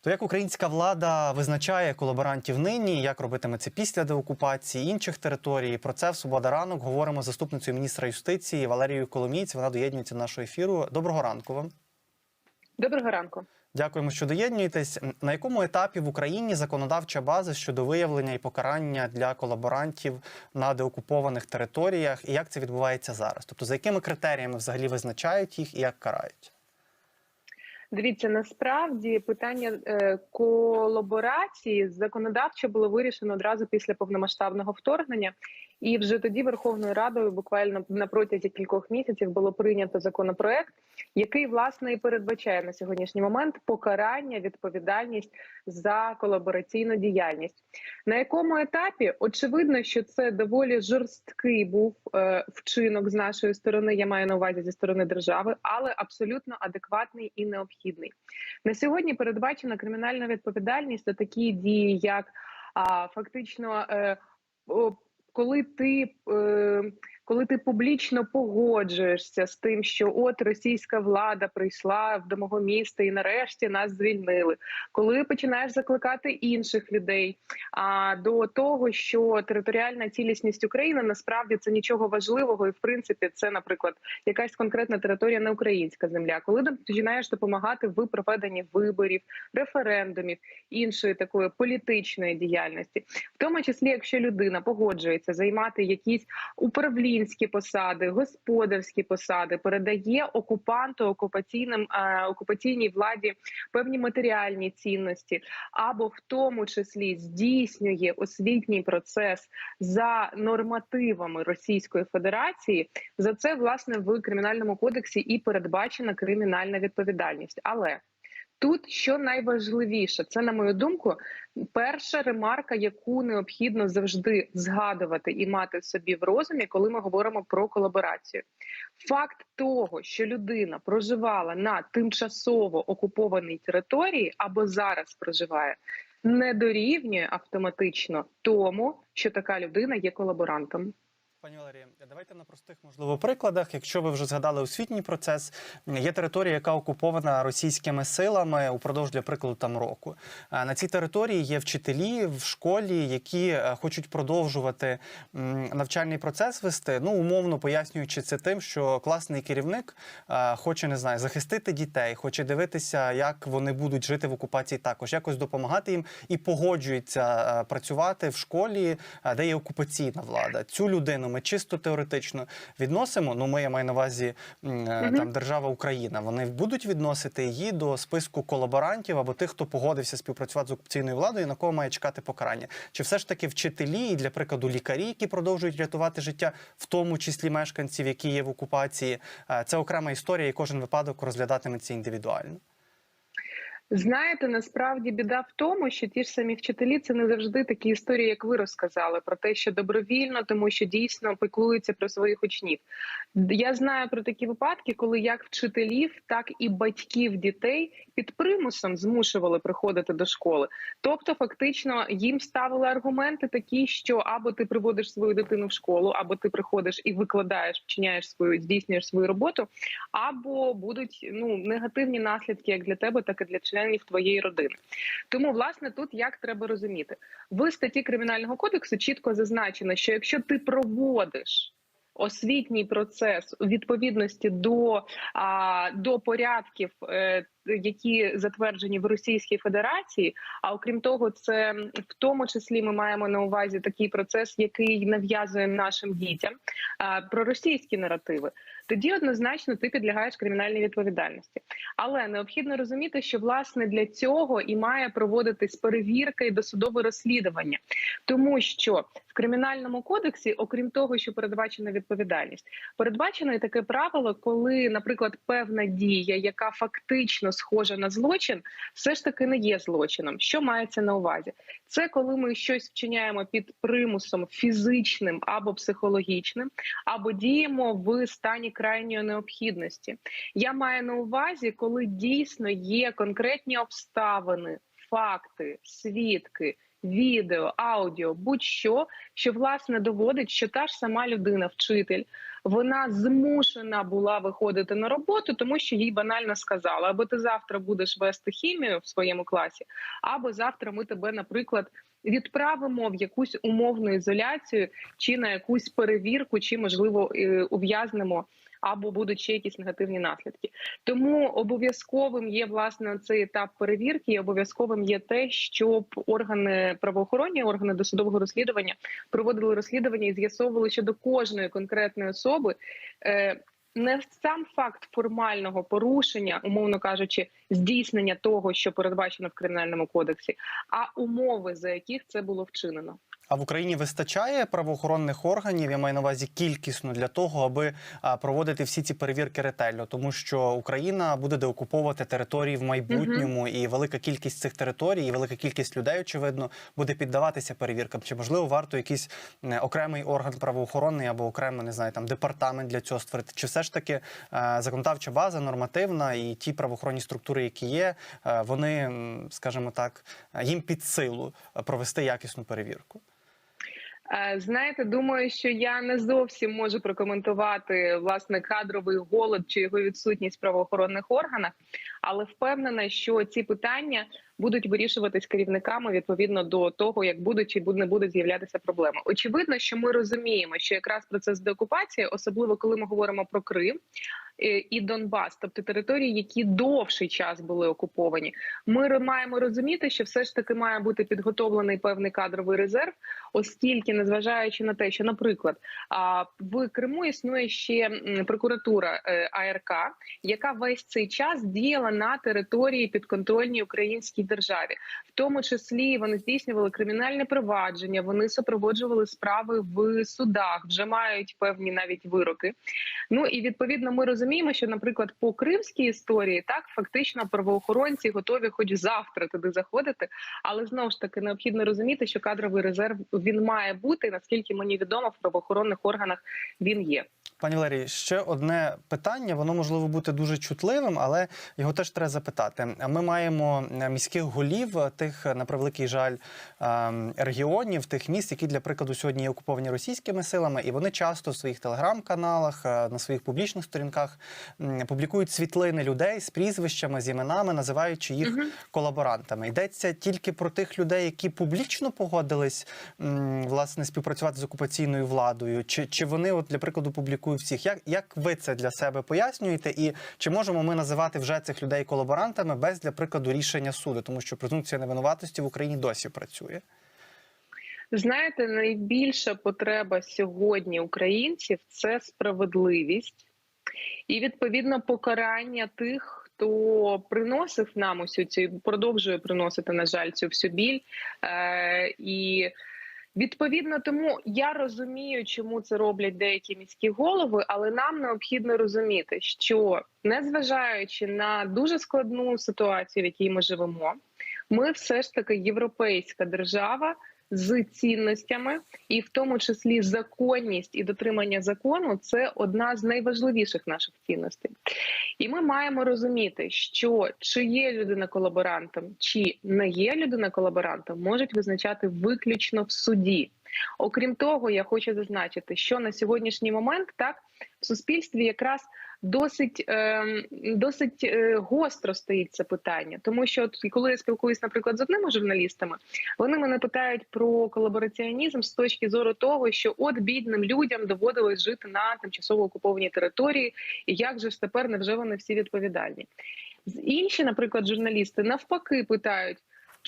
То як українська влада визначає колаборантів нині, як робитиме це після деокупації інших територій? Про це в Свобода ранок говоримо з заступницею міністра юстиції Валерією Коломієць. Вона доєднується до нашого ефіру. Доброго ранку вам. Доброго ранку. Дякуємо, що доєднуєтесь. На якому етапі в Україні законодавча база щодо виявлення і покарання для колаборантів на деокупованих територіях, і як це відбувається зараз? Тобто, за якими критеріями взагалі визначають їх і як карають? Дивіться, насправді питання е, колаборації законодавчо було вирішено одразу після повномасштабного вторгнення, і вже тоді Верховною Радою, буквально на протязі кількох місяців, було прийнято законопроект, який власне і передбачає на сьогоднішній момент покарання, відповідальність за колабораційну діяльність. На якому етапі очевидно, що це доволі жорсткий був е, вчинок з нашої сторони. Я маю на увазі зі сторони держави, але абсолютно адекватний і необхідний. На сьогодні передбачена кримінальна відповідальність за такі дії, як а, фактично, е, коли ти. Е, коли ти публічно погоджуєшся з тим, що от російська влада прийшла до мого міста і нарешті нас звільнили, коли починаєш закликати інших людей а до того, що територіальна цілісність України насправді це нічого важливого, і в принципі це, наприклад, якась конкретна територія, не українська земля, коли ти починаєш допомагати в проведенні виборів, референдумів, іншої такої політичної діяльності, в тому числі, якщо людина погоджується займати якісь управлінські посади, господарські посади, передає окупанту окупаційним е, окупаційній владі певні матеріальні цінності, або в тому числі здійснює освітній процес за нормативами Російської Федерації, за це власне в кримінальному кодексі і передбачена кримінальна відповідальність. Але Тут що найважливіше, це на мою думку, перша ремарка, яку необхідно завжди згадувати і мати собі в розумі, коли ми говоримо про колаборацію. Факт того, що людина проживала на тимчасово окупованій території або зараз проживає, не дорівнює автоматично тому, що така людина є колаборантом. Пані Валерія, давайте на простих можливо прикладах. Якщо ви вже згадали освітній процес, є територія, яка окупована російськими силами упродовж для прикладу там року. На цій території є вчителі в школі, які е, хочуть продовжувати навчальний процес вести. Ну умовно пояснюючи це тим, що класний керівник хоче не знаю захистити дітей, хоче дивитися, як вони будуть жити в окупації, також якось допомагати їм і погоджується е, працювати в школі, е, де є окупаційна влада. Цю людину ми чисто теоретично відносимо. Ну, ми я маю на увазі е, там держава Україна. Вони будуть відносити її до списку колаборантів або тих, хто погодився співпрацювати з окупаційною владою, на кого має чекати покарання. Чи все ж таки вчителі і для прикладу лікарі, які продовжують рятувати життя, в тому числі мешканців, які є в окупації, Е, це окрема історія, і кожен випадок розглядатиметься індивідуально. Знаєте, насправді біда в тому, що ті ж самі вчителі це не завжди такі історії, як ви розказали, про те, що добровільно, тому що дійсно піклуються про своїх учнів. Я знаю про такі випадки, коли як вчителів, так і батьків дітей під примусом змушували приходити до школи. Тобто, фактично, їм ставили аргументи такі, що або ти приводиш свою дитину в школу, або ти приходиш і викладаєш, вчиняєш свою, здійснюєш свою роботу, або будуть ну негативні наслідки як для тебе, так і для членів твоєї родини. Тому, власне, тут як треба розуміти, в статті кримінального кодексу чітко зазначено, що якщо ти проводиш освітній процес у відповідності до, а, до порядків. Е, які затверджені в Російській Федерації, а окрім того, це в тому числі ми маємо на увазі такий процес, який нав'язує нашим дітям про російські наративи. Тоді однозначно ти підлягаєш кримінальній відповідальності. Але необхідно розуміти, що власне для цього і має проводитись перевірка і досудове розслідування, тому що кримінальному кодексі, окрім того, що передбачена відповідальність, передбачено і таке правило, коли, наприклад, певна дія, яка фактично схожа на злочин, все ж таки не є злочином. Що мається на увазі? Це коли ми щось вчиняємо під примусом фізичним або психологічним, або діємо в стані крайньої необхідності. Я маю на увазі, коли дійсно є конкретні обставини, факти, свідки. Відео, аудіо, будь-що, що власне доводить, що та ж сама людина, вчитель вона змушена була виходити на роботу, тому що їй банально сказали: або ти завтра будеш вести хімію в своєму класі, або завтра ми тебе, наприклад. Відправимо в якусь умовну ізоляцію, чи на якусь перевірку, чи можливо е, ув'язнемо, або будуть ще якісь негативні наслідки. Тому обов'язковим є власне цей етап перевірки. і Обов'язковим є те, щоб органи правоохоронні, органи досудового розслідування проводили розслідування і з'ясовували щодо кожної конкретної особи. Е, не сам факт формального порушення, умовно кажучи, здійснення того, що передбачено в кримінальному кодексі, а умови, за яких це було вчинено. А в Україні вистачає правоохоронних органів, я маю на увазі кількісно для того, аби проводити всі ці перевірки ретельно, тому що Україна буде деокуповувати території в майбутньому, і велика кількість цих територій, і велика кількість людей, очевидно, буде піддаватися перевіркам. Чи можливо варто якийсь е, окремий орган правоохоронний або окремо не знаю, там департамент для цього створити? Чи все ж таки е, законодавча база нормативна і ті правоохоронні структури, які є, е, вони, скажімо так, їм під силу провести якісну перевірку? Е, Знаєте, думаю, що я не зовсім можу прокоментувати власне кадровий голод чи його відсутність в правоохоронних органах, але впевнена, що ці питання будуть вирішуватись керівниками відповідно до того, як будуть чи не будуть з'являтися проблеми. Очевидно, що ми розуміємо, що якраз процес деокупації, особливо коли ми говоримо про Крим і Донбас, тобто території, які довший час були окуповані, ми маємо розуміти, що все ж таки має бути підготовлений певний кадровий резерв, оскільки, незважаючи на те, що, наприклад, в Криму існує ще прокуратура е, АРК, яка весь цей час діяла на території підконтрольній українській державі, в тому числі вони здійснювали кримінальне провадження, вони супроводжували справи в судах, вже мають певні навіть вироки. Ну і відповідно ми розуміємо, що, наприклад, по кримській історії так фактично правоохоронці готові хоч завтра туди заходити, але знову ж таки необхідно розуміти, що кадровий резерв він має бути. Наскільки мені відомо, в правоохоронних органах він є. Пані Валерії, ще одне питання. Воно можливо бути дуже чутливим, але його теж треба запитати. Ми маємо е, міських голів е, тих, е, на превеликий жаль, ем, регіонів, тих міст, які для прикладу сьогодні є окуповані російськими силами, і вони часто в своїх телеграм-каналах, на своїх публічних сторінках публікують світлини людей з прізвищами, з іменами, називаючи їх Мгм. колаборантами. Йдеться тільки про тих людей, які публічно погодились власне співпрацювати з окупаційною владою, чи, чи вони, от для прикладу, публікують всіх? Як, як ви це для себе пояснюєте? І чи можемо ми називати вже цих людей колаборантами без для прикладу рішення суду, тому що презумпція невинуватості в Україні досі працює? Знаєте, найбільша потреба сьогодні українців це справедливість і відповідно покарання тих, хто приносив нам усю цю продовжує приносити, на жаль, цю всю біль. Е, і Відповідно, тому я розумію, чому це роблять деякі міські голови, але нам необхідно розуміти, що незважаючи на дуже складну ситуацію, в якій ми живемо, ми все ж таки європейська держава з цінностями, і в тому числі законність і дотримання закону це одна з найважливіших наших цінностей. І ми маємо розуміти, що чи є людина колаборантом, чи не є людина колаборантом, можуть визначати виключно в суді. Окрім того, я хочу зазначити, що на сьогоднішній момент так в суспільстві якраз досить е, досить е, гостро стоїть це питання, тому що от, коли я спілкуюсь, наприклад, з одними журналістами, вони мене питають про колабораціонізм з точки зору того, що от бідним людям доводилось жити на тимчасово окупованій території, і як же ж тепер невже вони всі відповідальні? Інші, наприклад, журналісти навпаки питають.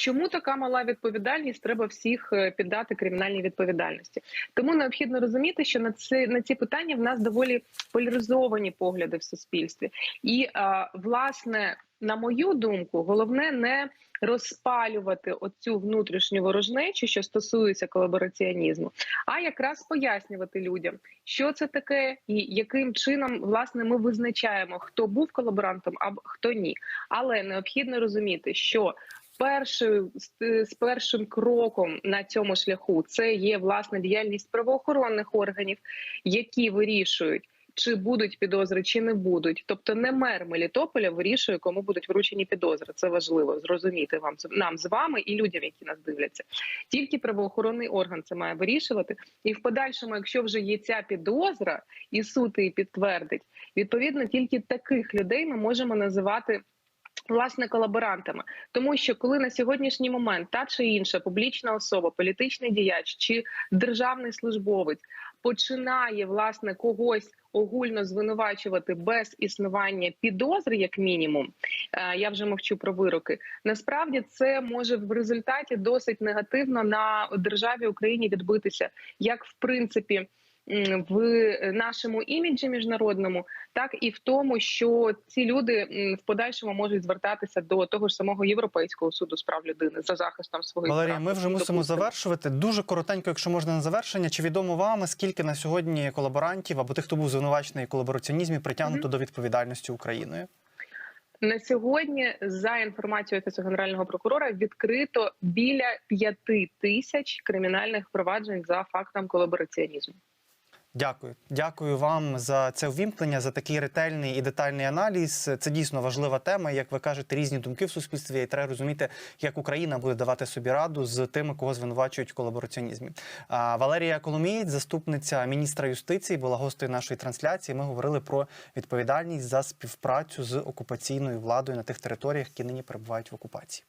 Чому така мала відповідальність? Треба всіх е, піддати кримінальній відповідальності. Тому необхідно розуміти, що на ці на ці питання в нас доволі поляризовані погляди в суспільстві, і а, власне, на мою думку, головне не розпалювати оцю внутрішню ворожнечу, що стосується колабораціонізму, а якраз пояснювати людям, що це таке, і яким чином власне ми визначаємо, хто був колаборантом, а хто ні. Але необхідно розуміти, що першою з- першим кроком на цьому шляху це є власне діяльність правоохоронних органів, які вирішують. чи будуть підозри, чи не будуть. Тобто, не мер Мелітополя вирішує, кому будуть вручені підозри. Це важливо зрозуміти вам нам з вами і людям, які нас дивляться. Тільки правоохоронний орган це має вирішувати. І в подальшому, якщо вже є ця підозра, і суд її підтвердить, відповідно тільки таких людей ми можемо називати. Власне, колаборантами, тому що коли на сьогоднішній момент та чи інша публічна особа, політичний діяч чи державний службовець починає власне когось огульно звинувачувати без існування підозри, як мінімум, е, я вже мовчу про вироки. Насправді це може в результаті досить негативно на державі Україні відбитися, як в принципі. В нашому іміджі міжнародному, так і в тому, що ці люди в подальшому можуть звертатися до того ж самого європейського суду з прав людини за захистом своїх Валерія, прав. ми вже мусимо Допустимо. завершувати. Дуже коротенько, якщо можна на завершення. Чи відомо вам, скільки на сьогодні колаборантів або тих, хто був звинувачений у колабораціонізмі, притягнуто до відповідальності Україною? На сьогодні, за інформацією офісу генерального прокурора, відкрито біля п'яти тисяч кримінальних проваджень за фактом колабораціонізму. Дякую, дякую вам за це увімкнення, за такий ретельний і детальний аналіз. Це дійсно важлива тема. Як ви кажете, різні думки в суспільстві, і треба розуміти, як Україна буде давати собі раду з тими, кого звинувачують в колабораціонізмі. Валерія Коломієць, заступниця міністра юстиції, була гостею нашої трансляції. Ми говорили про відповідальність за співпрацю з окупаційною владою на тих територіях, які нині перебувають в окупації.